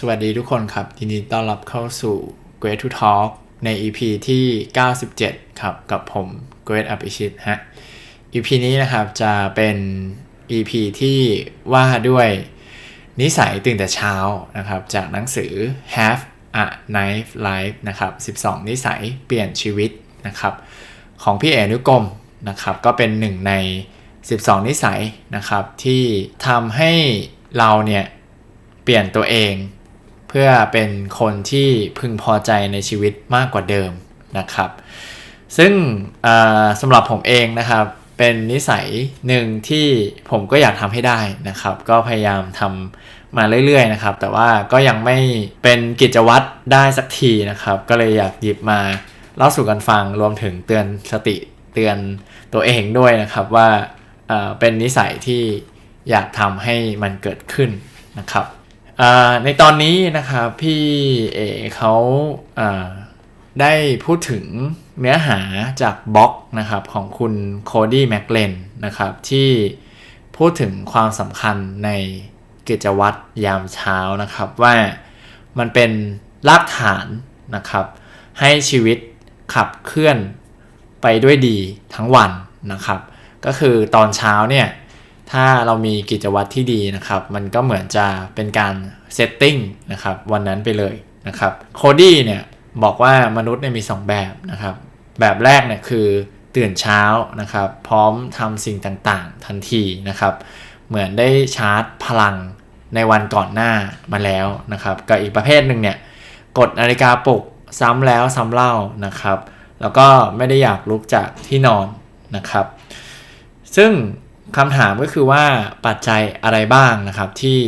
สวัสดีทุกคนครับยินดีต้อนรับเข้าสู่ Great to Talk ใน EP ที่ 97 ครับ กับผม Great อภิชิตฮะ EP นี้นะครับจะเป็น EP ที่ว่าด้วยนิสัยตื่นแต่เช้านะครับ จากหนังสือ Have a Nice Life นะครับ 12 นิสัยเปลี่ยนชีวิตนะครับ ของพี่เอนุกรมนะครับ ก็เป็นหนึ่งใน 12 นิสัยนะครับที่ทำให้เราเนี่ยเปลี่ยนตัวเอง เพื่อเป็นคนที่พึงพอใจในชีวิตมากกว่าเดิมนะครับ ซึ่งสำหรับผมเองนะครับ เป็นนิสัยหนึ่งที่ผมก็อยากทำให้ได้นะครับ ก็พยายามทำมาเรื่อยๆนะครับ แต่ว่าก็ยังไม่เป็นกิจวัตรได้สักทีนะครับ ก็เลยอยากหยิบมาเล่าสู่กันฟังรวมถึงเตือนสติเตือนตัวเองด้วยนะครับว่าเป็นนิสัยที่อยากทำให้มันเกิดขึ้นนะครับ ในตอนนี้นะครับพี่เอเขาได้พูดถึงเนื้อหาจากบล็อกนะครับของคุณโคดี้แมกเลนนะครับที่พูดถึงความสำคัญในกิจวัตรยามเช้านะครับว่ามันเป็นรากฐานนะครับให้ชีวิตขับเคลื่อนไปด้วยดีทั้งวันนะครับ ก็คือตอนเช้าเนี่ย ถ้าเรามีกิจวัตรที่ดีนะครับ มันก็เหมือนจะเป็นการเซตติ้งนะครับวันนั้นไปเลยนะครับโคดี้เนี่ยบอกว่ามนุษย์เนี่ยมี 2 แบบนะครับ แบบแรกเนี่ยคือตื่นเช้านะครับ พร้อมทำสิ่งต่างๆทันทีนะครับ เหมือนได้ชาร์จพลังในวันก่อนหน้ามาแล้วนะครับกับอีกประเภทหนึ่งเนี่ยกดนาฬิกาปลุกซ้ำแล้วซ้ำเล่านะครับ แล้วก็ไม่ได้อยากลุกจากที่นอนนะครับ ซึ่ง คำถามก็คือว่าปัจจัยอะไรบ้างนะครับที่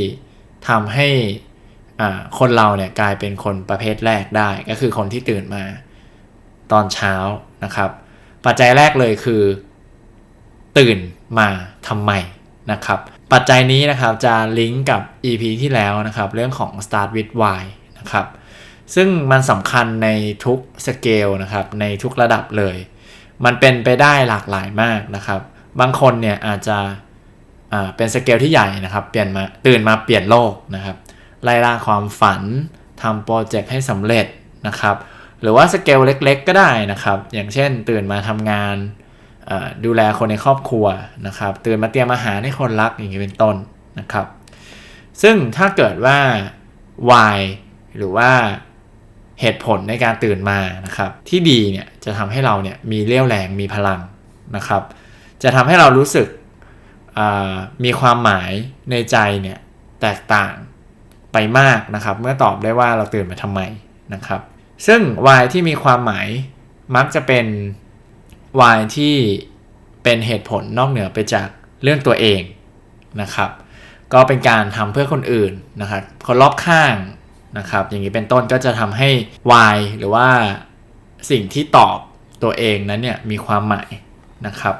ทำให้คนเราเนี่ยกลายเป็นคนประเภทแรกได้ ก็คือคนที่ตื่นมาตอนเช้านะครับ ปัจจัยแรกเลยคือ ตื่นมาทำไมนะครับ ปัจจัยนี้นะครับจะลิงก์กับ EP ที่แล้วนะครับ เรื่องของ start with why นะครับ ซึ่งมันสำคัญในทุกสเกลนะครับ ในทุกระดับเลย มันเป็นไปได้หลากหลายมากนะครับ บางคนเนี่ยอาจจะเป็นสเกลที่ใหญ่นะครับ เปลี่ยนมาตื่นมาเปลี่ยนโลกนะครับ ไล่ล่าความฝันทำโปรเจกต์ให้สำเร็จนะครับ หรือว่าสเกลเล็กๆก็ได้นะครับ อย่างเช่น ตื่นมาทำงานดูแลคนในครอบครัวนะครับ ตื่นมาเตรียมอาหารให้คนรักอย่างนี้เป็นต้นนะครับ ซึ่งถ้าเกิดว่า why หรือว่าเหตุผลในการตื่นมานะครับ ที่ดีเนี่ยจะทำให้เราเนี่ยมีเรี่ยวแรงมีพลังนะครับ จะทำให้เรารู้สึกมีความหมายในใจเนี่ยแตกต่างไปมากนะครับ เมื่อตอบได้ว่าเราตื่นมาทำไมนะครับ ซึ่ง why ที่มีความหมายมักจะเป็น why ที่เป็นเหตุผลนอกเหนือไปจากเรื่องตัวเองนะครับ ก็เป็นการทำเพื่อคนอื่นนะครับ คนรอบข้างนะครับ อย่างนี้เป็นต้นก็จะทำให้ why หรือว่าสิ่งที่ตอบตัวเองนั้นเนี่ยมีความหมายนะครับ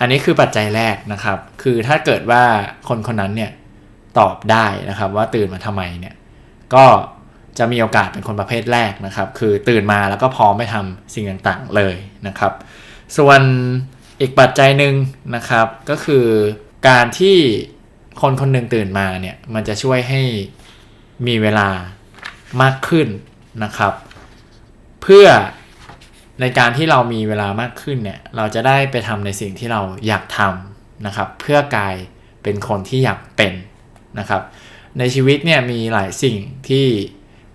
อันนี้คือปัจจัยแรกนะครับ คือถ้าเกิดว่าคนคนนั้นเนี่ยตอบได้นะครับว่าตื่นมาทำไมเนี่ยก็จะมีโอกาสเป็นคนประเภทแรกนะครับ คือตื่นมาแล้วก็พร้อมไปทำสิ่งต่างๆเลยนะครับ ส่วนอีกปัจจัยหนึ่งนะครับก็คือการที่คนคนหนึ่งตื่นมาเนี่ยมันจะช่วยให้มีเวลามากขึ้นนะครับ เพื่อ ในการที่เรามีเวลามากขึ้นเนี่ยเราจะได้ไปทำในสิ่งที่เราอยากทำนะครับ เพื่อกลายเป็นคนที่อยากเป็นนะครับ ในชีวิตเนี่ยมีหลายสิ่งที่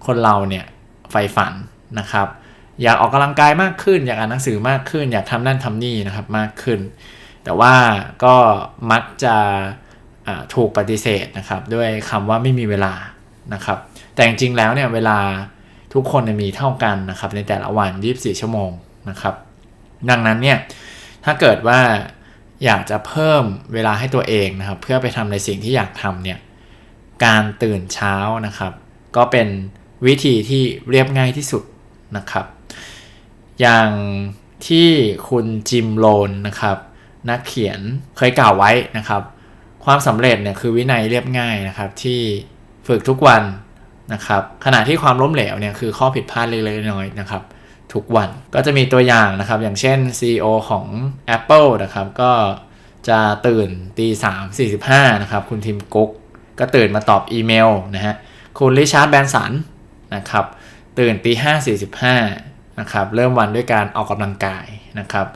คนเราเนี่ยใฝ่ฝันนะครับ อยากออกกำลังกายมากขึ้น อยากอ่านหนังสือมากขึ้น อยากทำนั่นทำนี่นะครับมากขึ้น แต่ว่าก็มักจะถูกปฏิเสธนะครับ ด้วยคำว่าไม่มีเวลานะครับ แต่จริงๆแล้วเนี่ยเวลา ทุกคนมีเท่ากันนะครับในแต่ละวัน 24 ชั่วโมงนะครับ ดังนั้นเนี่ยถ้าเกิดว่าอยากจะเพิ่มเวลาให้ตัวเองนะครับ เพื่อไปทำในสิ่งที่อยากทำเนี่ยการตื่นเช้านะครับ ก็เป็นวิธีที่เรียบง่ายที่สุดนะครับ อย่างที่คุณจิมโลนนะครับ นักเขียนเคยกล่าวไว้นะครับ ความสำเร็จเนี่ยคือวินัยเรียบง่ายนะครับ ที่ฝึกทุกวัน นะครับขณะที่ความล้มเหลวเนี่ยคือข้อผิดพลาดเล็กๆน้อยๆนะครับทุกวันก็จะมีตัวอย่างนะครับ อย่างเช่น CEO ของ Apple นะครับก็จะตื่นตีสามสี่สิบห้านะครับคุณทิมกุ๊กก็ตื่นมาตอบอีเมลนะฮะคุณริชาร์ดแบนสันนะครับตื่นตีห้าสี่สิบห้านะครับเริ่มวันด้วยการออกกำลังกายนะครับ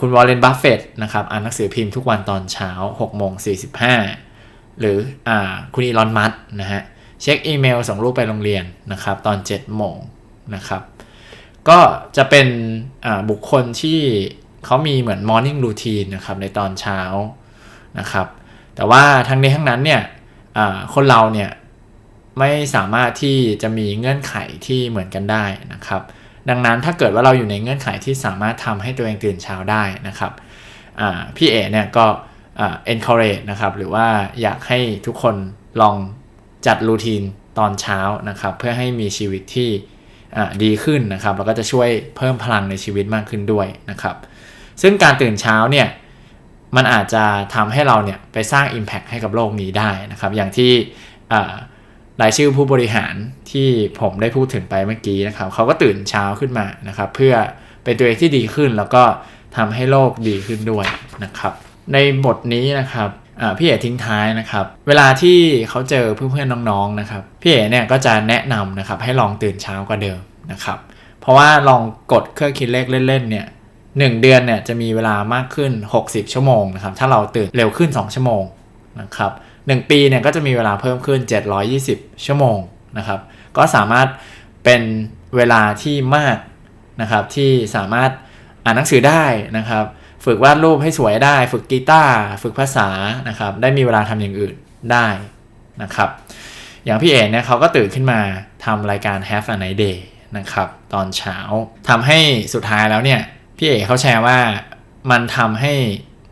คุณวอลเลนบัฟเฟตนะครับอ่านหนังสือพิมพ์ทุกวันตอนเช้า6โมง45 หรืออคุณอีลอนมัสนะฮะ เช็คอีเมลส่งลูกไปโรงเรียนนะครับตอน7โมงนะครับก็จะเป็นบุคคลที่เขามีเหมือน morning routine นะครับในตอนเช้านะครับแต่ว่าทั้งนี้ทั้งนั้นเนี่ยคนเราเนี่ยไม่สามารถที่จะมีเงื่อนไขที่เหมือนกันได้นะครับ ดังนั้นถ้าเกิดว่าเราอยู่ในเงื่อนไขที่สามารถทำให้ตัวเองตื่นเช้าได้นะครับพี่เอเนี่ยก็ encourage นะครับหรือว่าอยากให้ทุกคนลอง จัดรูทีนตอนเช้านะครับ เพื่อให้มีชีวิตที่ดีขึ้นนะครับ แล้วก็จะช่วยเพิ่มพลังในชีวิตมากขึ้นด้วยนะครับ ซึ่งการตื่นเช้าเนี่ยมันอาจจะทำให้เราเนี่ยไปสร้าง Impact ให้กับโลกนี้ได้นะครับ อย่างที่รายชื่อผู้บริหารที่ผมได้พูดถึงไปเมื่อกี้นะครับเขาก็ตื่นเช้าขึ้นมานะครับ เพื่อเป็นตัวเองที่ดีขึ้นแล้วก็ทำให้โลกดีขึ้นด้วยนะครับ ในบทนี้นะครับ พี่เอ๋ทิ้งท้ายนะครับ เวลาที่เขาเจอเพื่อนๆน้องๆนะครับพี่เอ๋เนี่ยก็จะแนะนำนะครับให้ลองตื่นเช้ากว่าเดิมนะครับเพราะว่าลองกดเครื่องคิดเลขเล่นๆเนี่ยหนึ่งเดือนเนี่ยจะมีเวลามากขึ้น 60 ชั่วโมงนะครับถ้าเราตื่นเร็วขึ้น 2 ชั่วโมงนะครับ1ปีเนี่ยก็จะมีเวลาเพิ่มขึ้น 720 ชั่วโมงนะครับก็สามารถเป็นเวลาที่มากนะครับที่สามารถอ่านหนังสือได้นะครับ ฝึกวาดรูปให้สวยได้ ฝึกกีตาร์ฝึกภาษานะครับ ได้มีเวลาทำอย่างอื่นได้นะครับ อย่างพี่เอ๋เนี่ยเขาก็ตื่นขึ้นมาทำรายการ Have a Night Day นะครับ ตอนเช้าทำให้สุดท้ายแล้วเนี่ย พี่เอ๋เขาแชร์ว่ามันทำให้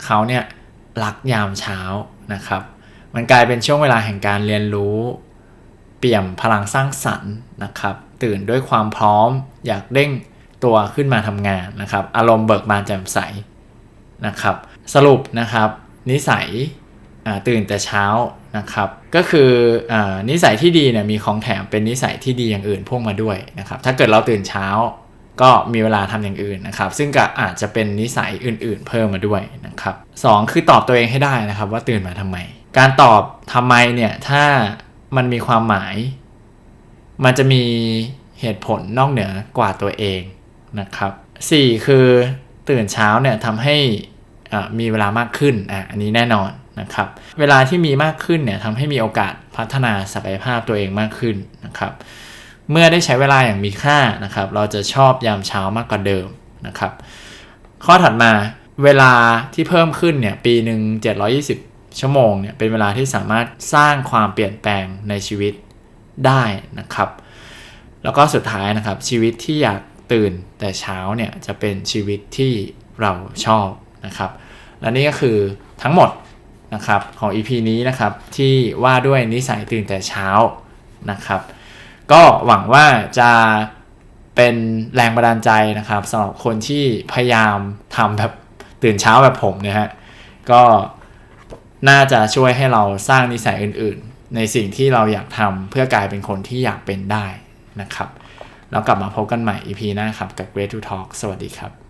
เขาเนี่ยรักยามเช้านะครับ มันกลายเป็นช่วงเวลาแห่งการเรียนรู้ เปี่ยมพลังสร้างสรรค์นะครับ ตื่นด้วยความพร้อม อยากเด้งตัวขึ้นมาทำงานนะครับ อารมณ์เบิกบานแจ่มใส นะครับ สรุปนะครับ นิสัยตื่นแต่เช้านะครับ ก็คืออนิสัยที่ดีเนี่ยมีของแถมเป็นนิสัยที่ดีอย่างอื่นพ่วงมาด้วยนะครับ ถ้าเกิดเราตื่นเช้าก็มีเวลาทำอย่างอื่นนะครับ ซึ่งก็อาจจะเป็นนิสัยอื่น ๆ เพิ่มมาด้วยนะครับสองคือตอบตัวเองให้ได้นะครับ ว่าตื่นมาทำไม การตอบทำไมเนี่ยถ้ามันมีความหมาย มันจะมีเหตุผลนอกเหนือกว่าตัวเองนะครับสี่คือ ตื่นเช้าเนี่ยทำให้มีเวลามากขึ้นอะอันนี้แน่นอนนะครับ เวลาที่มีมากขึ้นเนี่ยทำให้มีโอกาสพัฒนาศักยภาพตัวเองมากขึ้นนะครับ เมื่อได้ใช้เวลาอย่างมีค่านะครับ เราจะชอบยามเช้ามากกว่าเดิมนะครับ ข้อถัดมาเวลาที่เพิ่มขึ้นเนี่ยปีหนึ่ง720 ชั่วโมงเนี่ยเป็นเวลาที่สามารถสร้างความเปลี่ยนแปลงในชีวิตได้นะครับ แล้วก็สุดท้ายนะครับชีวิตที่อยาก ตื่นแต่เช้าเนี่ยจะเป็นชีวิตที่เราชอบนะครับ และนี่ก็คือทั้งหมดนะครับของ EP นี้นะครับที่ว่าด้วยนิสัยตื่นแต่เช้านะครับ ก็หวังว่าจะเป็นแรงบันดาลใจนะครับสำหรับคนที่พยายามทำแบบตื่นเช้าแบบผมเนี่ยฮะก็น่าจะช่วยให้เราสร้างนิสัยอื่น ๆ ในสิ่งที่เราอยากทำเพื่อกลายเป็นคนที่อยากเป็นได้นะครับ แล้วกลับมาพบกันใหม่ EP หน้าครับกับ Great to Talk สวัสดีครับ